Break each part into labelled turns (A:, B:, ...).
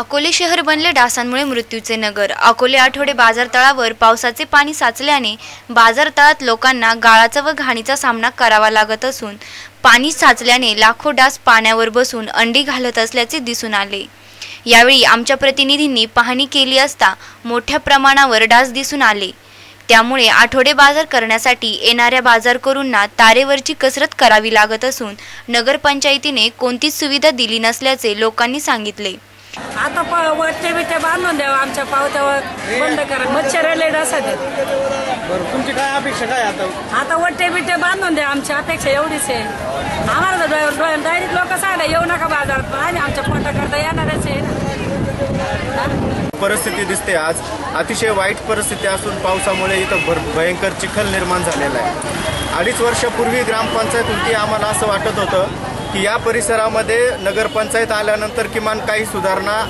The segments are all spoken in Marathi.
A: अकोले शहर बनले डासांमुळे मृत्यूचे नगर. अकोले आठवडे बाजारतळावर पावसाचे पाणी साचल्याने बाजारतळात लोकांना गाळाचा व घाणीचा सामना करावा लागत असून पाणी साचल्याने लाखो डास पाण्यावर बसून अंडी घालत असल्याचे दिसून आले. यावेळी आमच्या प्रतिनिधींनी पाहणी केली असता मोठ्या प्रमाणावर डास दिसून आले. त्यामुळे आठवडे बाजार करण्यासाठी येणाऱ्या बाजारकरूंना तारेवरची कसरत करावी लागत असून नगरपंचायतीने कोणतीच सुविधा दिली नसल्याचे लोकांनी सांगितले.
B: आता प बिट्टे बांधून द्यावं आमच्या पावत्यावर बंद करा. मच्छर लय डासात
C: बरं तुमची काय अपेक्षा काय आता?
B: आता वट्टे बिट्टे बांधून द्या आमची अपेक्षा एवढीच आहे. आम्हाला डायरेक्ट लोक सांगा येऊ नका बाजारात. पण आम्ही आमच्या पोटा करता येणारच आहे
C: परिस्थिती दिसते आज. अतिशय वाईट परिस्थिती असून पावसामुळे इथं भर भयंकर चिखल निर्माण झालेला आहे. अडीच वर्षापूर्वी ग्रामपंचायत होती आम्हाला असं वाटत होतं की या परिसरामध्ये नगरपंचायत आल्यानंतर किमान काही सुधारणा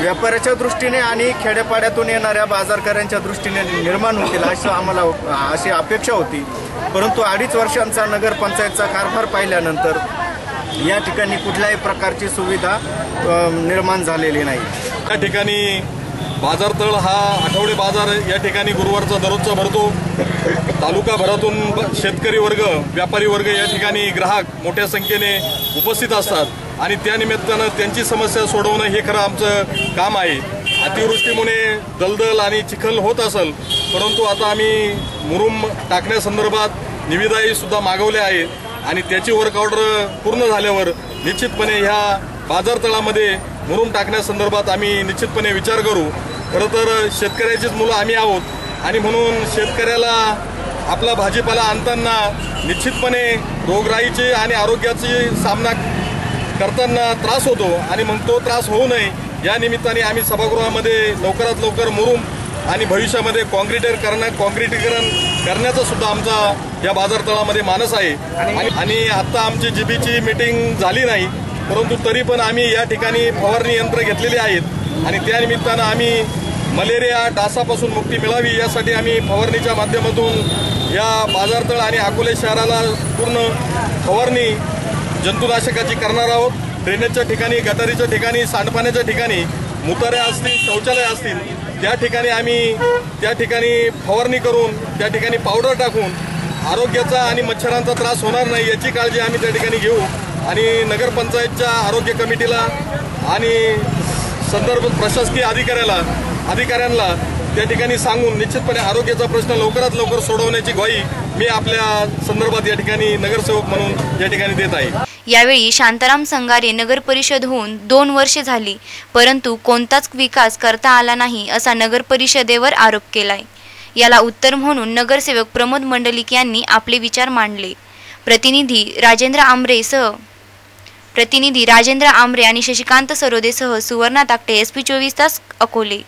C: व्यापाऱ्याच्या दृष्टीने आणि खेड्यापाड्यातून येणाऱ्या बाजारकऱ्यांच्या दृष्टीने निर्माण होतील असं आम्हाला अशी अपेक्षा होती. परंतु अडीच वर्षांचा नगरपंचायतचा कारभार पाहिल्यानंतर या ठिकाणी कुठल्याही प्रकारची सुविधा निर्माण झालेली नाही.
D: या ठिकाणी बाजारतळ हा आठवडे बाजार या ठिकाणी गुरुवारचा दररोजचा भरतो. तालुकाभरातून ब- शेतकरी वर्ग व्यापारी वर्ग या ठिकाणी ग्राहक मोठ्या संख्येने उपस्थित असतात. आणि त्यानिमित्तानं त्यांची समस्या सोडवणं हे खरं आमचं काम आहे. अतिवृष्टीमुळे दलदल आणि चिखल होत असेल परंतु आता आम्ही मुरुम टाकण्यासंदर्भात निविदाही सुद्धा मागवल्या आहेत. आणि त्याची वर्क ऑर्डर पूर्ण झाल्यावर निश्चितपणे ह्या बाजारतळामध्ये मुरुम टाकण्यासंदर्भात आम्ही निश्चितपणे विचार करू. खरं तर शेतकऱ्याचीच मुलं आम्ही आहोत. आणि म्हणून शेतकऱ्याला आपला भाजीपाला आणताना निश्चितपणे रोगराईचे आणि आरोग्याची सामना करताना त्रास होतो. आणि मग तो त्रास होऊ नये. या निमित्ताने आम्ही सभागृहामध्ये लवकरात लवकर मुरुम आणि भविष्यामध्ये कॉन्क्रिटर करणं कॉन्क्रिटीकरण करण्याचा सुद्धा आमचा या बाजारतळामध्ये मानस आहे. आणि- आणि आता आमची जीबीची मीटिंग झाली नाही. परंतु तरी पण आम्ही या ठिकाणी फवारणी यंत्र घेतलेली आहेत आणि त्यानिमित्तानं आम्ही मलेरिया डासापासून मुक्ती मिळावी यासाठी आम्ही फवारणीच्या माध्यमातून या बाजारतळ आणि अकोले शहराला पूर्ण फवारणी जंतुनाशकाची करणार आहोत. ड्रेनेजच्या ठिकाणी गटारीच्या ठिकाणी सांडपाण्याच्या ठिकाणी मुताऱ्या असतील शौचालय असतील त्या ठिकाणी आम्ही त्या ठिकाणी फवारणी करून त्या ठिकाणी पावडर टाकून आरोग्याचा आणि मच्छरांचा त्रास होणार नाही याची काळजी आम्ही त्या ठिकाणी घेऊ. आणि नगरपंचायतच्या आरोग्य कमिटीला आणि संदर्भ प्रशासकीय अधिकाऱ्याला अधिकाऱ्यांना त्या ठिकाणी सांगून निश्चितपणे आरोग्याचा प्रश्न लवकरात लवकर सोडवण्याची ग्वाही मी आपल्या संदर्भात या ठिकाणी नगरसेवक म्हणून या ठिकाणी देत आहे.
A: यावेळी शांताराम संगारे नगर परिषद होऊन दोन वर्षे झाली परंतु कोणताच विकास करता आला नाही असा नगर परिषदेवर आरोप केलाय. याला उत्तर म्हणून नगरसेवक प्रमोद मंडलिक यांनी आपले विचार मांडले. प्रतिनिधी राजेंद्र आमरेसह प्रतिनिधी राजेंद्र आमरे आणि शशिकांत सरोदेसह सुवर्णा ताकटे एस पी चोवीस तास अकोले.